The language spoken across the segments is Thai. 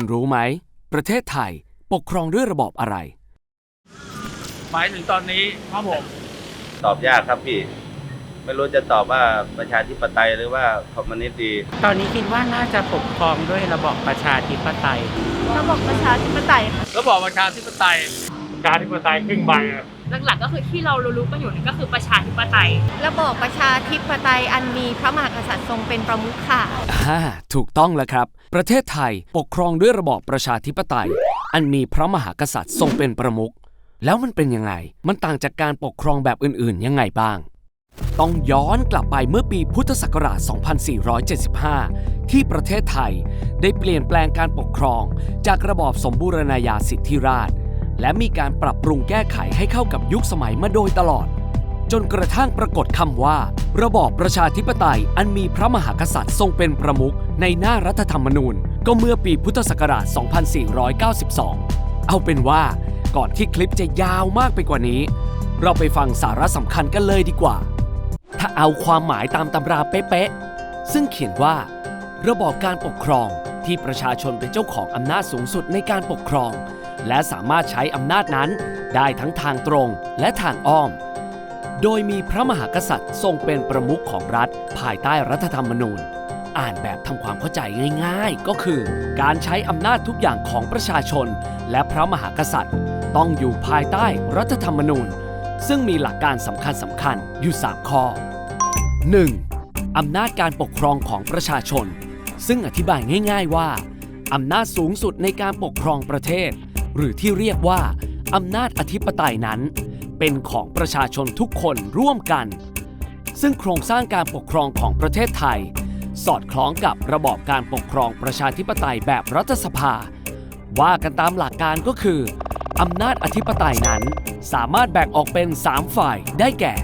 คุณรู้ไหม ประเทศไทยปกครองด้วยระบอบอะไร หมายถึงตอนนี้ครับผม ตอบยากครับพี่ ไม่รู้จะตอบว่าประชาธิปไตยหรือว่าคอมมิวนิสต์ดี ตอนนี้คิดว่าน่าจะปกครองด้วยระบอบประชาธิปไตย ระบบประชาธิปไตยค่ะ ระบอบประชาธิปไตย ประชาธิปไตยครึ่งใบอะ หลักๆก็คือที่เรารู้ๆกันอยู่นี่ก็คือประชาธิปไตย ระบอบประชาธิปไตยอันมีพระมหากษัตริย์ทรงเป็นประมุขค่ะ อ่าถูกต้องแล้วครับ ประเทศไทยปกครองด้วยระบอบประชาธิปไตย อันมีพระมหากษัตริย์ทรงเป็นประมุข แล้วมันเป็นยังไง มันต่างจากการปกครองแบบอื่นๆ ยังไงบ้าง ต้องย้อนกลับไปเมื่อปีพุทธศักราช 2475 ที่ประเทศไทยได้เปลี่ยนแปลงการปกครองจากระบอบสมบูรณาญาสิทธิราชย์ และมีการปรับปรุงแก้ไขให้เข้ากับยุคสมัยมาโดยตลอด จนกระทั่งปรากฏคำว่า ระบอบประชาธิปไตยอันมีพระมหากษัตริย์ทรงเป็นประมุขในหน้ารัฐธรรมนูญ ก็เมื่อปีพุทธศักราช 2492 เอาเป็นว่าก่อนที่คลิปจะยาวมากไปกว่านี้ เราไปฟังสาระสำคัญกันเลยดีกว่า ถ้าเอาความหมายตามตำราเป๊ะๆซึ่งเขียนว่า ระบอบการปกครองที่ประชาชนเป็นเจ้าของอำนาจสูงสุดในการปกครอง และสามารถใช้อำนาจนั้นได้ทั้งทางตรงและทางอ้อม โดยมีพระมหากษัตริย์ทรงเป็นประมุขของรัฐภายใต้รัฐธรรมนูญ อ่านแบบทำความเข้าใจง่าย ๆ ก็คือ การใช้อำนาจทุกอย่างของประชาชน และพระมหากษัตริย์ ต้องอยู่ภายใต้รัฐธรรมนูญ ซึ่งมีหลักการสำคัญสำคัญๆอยู่ 3 ข้อ 1. อำนาจการปกครองของประชาชน ซึ่งอธิบายง่าย ๆว่าอำนาจสูงสุดในการปกครองประเทศ หรือที่เรียกว่าอำนาจอธิปไตยนั้น เป็นของประชาชนทุกคนร่วมกัน ซึ่งโครงสร้างการปกครองของประเทศไทย สอดคล้องกับระบอบการปกครองประชาธิปไตยแบบรัฐสภา ว่ากันตามหลักการก็คืออำนาจอธิปไตยนั้น สามารถแบ่งออกเป็น 3 ฝ่ายได้แก่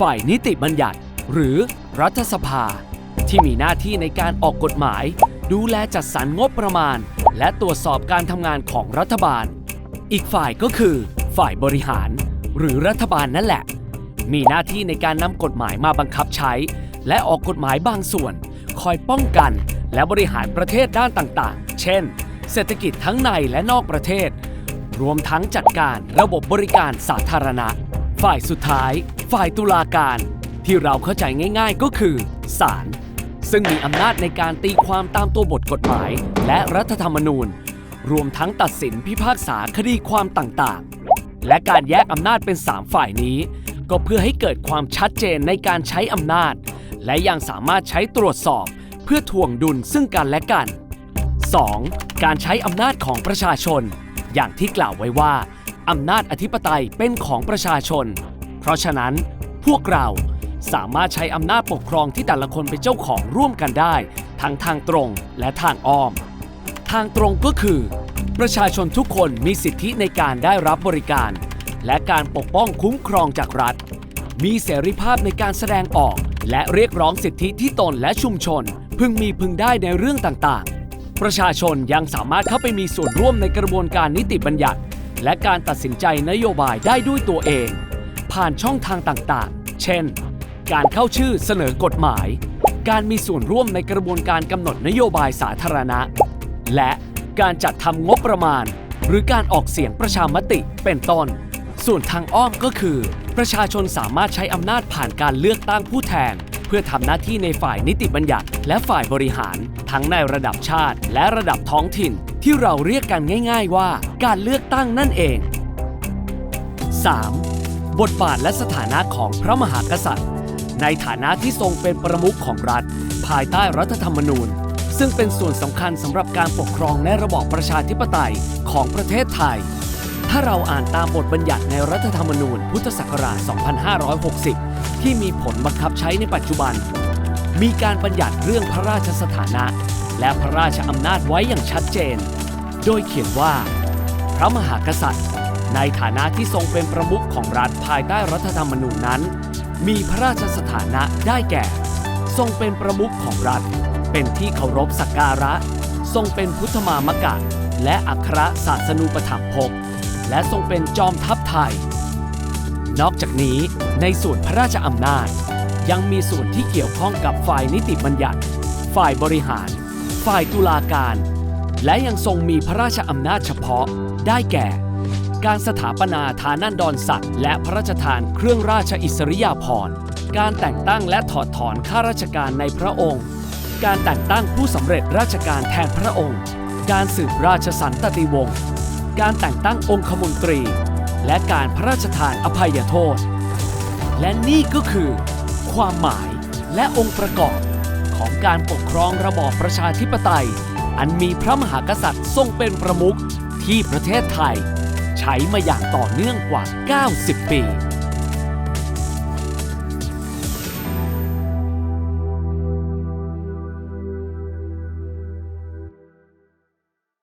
ฝ่ายนิติบัญญัติ หรือรัฐสภา ที่มีหน้าที่ในการออกกฎหมาย ดูแลจัดสรรงบประมาณ และตรวจสอบการทำงานของรัฐบาล อีกฝ่ายก็คือ ฝ่ายบริหาร หรือรัฐบาลนั่นแหละ มีหน้าที่ในการนำกฎหมายมาบังคับใช้ และออกกฎหมายบางส่วน คอยป้องกัน และบริหารประเทศด้านต่างๆ เช่น เศรษฐกิจทั้งในและนอกประเทศ รวมทั้งจัดการระบบบริการสาธารณะ ฝ่ายสุดท้าย ฝ่ายตุลาการ ที่เราเข้าใจง่าย ๆ ก็คือศาล ซึ่งมีอำนาจในการตีความตามตัวบทกฎหมาย และรัฐธรรมนูญ รวมทั้งตัดสินพิพากษาคดีความต่างๆ และการแยกอำนาจเป็น 3 ฝ่ายนี้ ก็เพื่อให้เกิดความชัดเจนในการใช้อำนาจ และยังสามารถใช้ตรวจสอบ เพื่อถ่วงดุลซึ่งกันและกัน 2. การใช้อำนาจของประชาชน อย่างที่กล่าวไว้ว่าอำนาจอธิปไตยเป็นของประชาชน เพราะฉะนั้นพวกเรา สามารถใช้อำนาจปกครองที่แต่ละคนเป็นเจ้าของร่วมกันได้ ทั้งทางตรงและทางอ้อม ทางตรงก็คือ ประชาชนทุกคนมีสิทธิในการได้รับบริการ และการปกป้องคุ้มครองจากรัฐ มีเสรีภาพในการแสดงออก และเรียกร้องสิทธิที่ตนและชุมชน พึงมีพึงได้ในเรื่องต่างๆ ประชาชนยังสามารถเข้าไปมีส่วนร่วมในกระบวนการนิติบัญญัติ และการตัดสินใจนโยบายได้ด้วยตัวเอง ผ่านช่องทางต่างๆ เช่น การเข้าชื่อเสนอกฎหมาย การมีส่วนร่วมในกระบวนการกำหนดนโยบายสาธารณะ และการจัดทำงบประมาณ หรือการออกเสียงประชามติเป็นต้น ส่วนทางอ้อมก็คือ ประชาชนสามารถใช้อำนาจผ่านการเลือกตั้งผู้แทน เพื่อทำหน้าที่ในฝ่ายนิติบัญญัติ และฝ่ายบริหาร ทั้งในระดับชาติ และระดับท้องถิ่น ที่เราเรียกกันง่าย ๆ ว่า การเลือกตั้งนั่นเอง 3. บทบาทและสถานะของพระมหากษัตริย์ ในฐานะที่ทรงเป็นประมุขของรัฐ ภายใต้รัฐธรรมนูญ ซึ่งเป็นส่วนสำคัญสำหรับการปกครองในระบอบประชาธิปไตยของประเทศไทย ถ้าเราอ่านตามบทบัญญัติในรัฐธรรมนูญ พุทธศักราช 2560 ที่มีผลบังคับใช้ในปัจจุบัน มีการบัญญัติเรื่องพระราชสถานะ และพระราชอำนาจไว้อย่างชัดเจน โดยเขียนว่า พระมหากษัตริย์ ในฐานะที่ทรงเป็นประมุขของรัฐภายใต้รัฐธรรมนูญนั้น มีพระราชสถานะได้แก่ ทรงเป็นประมุขของรัฐ เป็นที่เคารพสักการะ ทรงเป็นพุทธมามกะและอัครศาสนูปถัมภกและทรงเป็นจอมทัพไทย นอกจากนี้ในส่วนพระราชอำนาจ ยังมีส่วนที่เกี่ยวข้องกับฝ่ายนิติบัญญัติ ฝ่ายบริหาร ฝ่ายตุลาการ และยังทรงมีพระราชอำนาจเฉพาะได้แก่ การสถาปนาฐานันดรศักดิ์และพระราชทานเครื่องราชอิสริยาภรณ์ การแต่งตั้งและถอดถอนข้าราชการในพระองค์ การแต่งตั้งผู้สำเร็จราชการแทนพระองค์ การสืบราชสันตติวงศ์ การแต่งตั้งองคมนตรี และการพระราชทานอภัยโทษ และนี่ก็คือ ความหมายและองค์ประกอบ ของการปกครองระบอบประชาธิปไตย อันมีพระมหากษัตริย์ทรงเป็นประมุขที่ประเทศไทย ใช้มาอย่างต่อเนื่องกว่า 90 ปี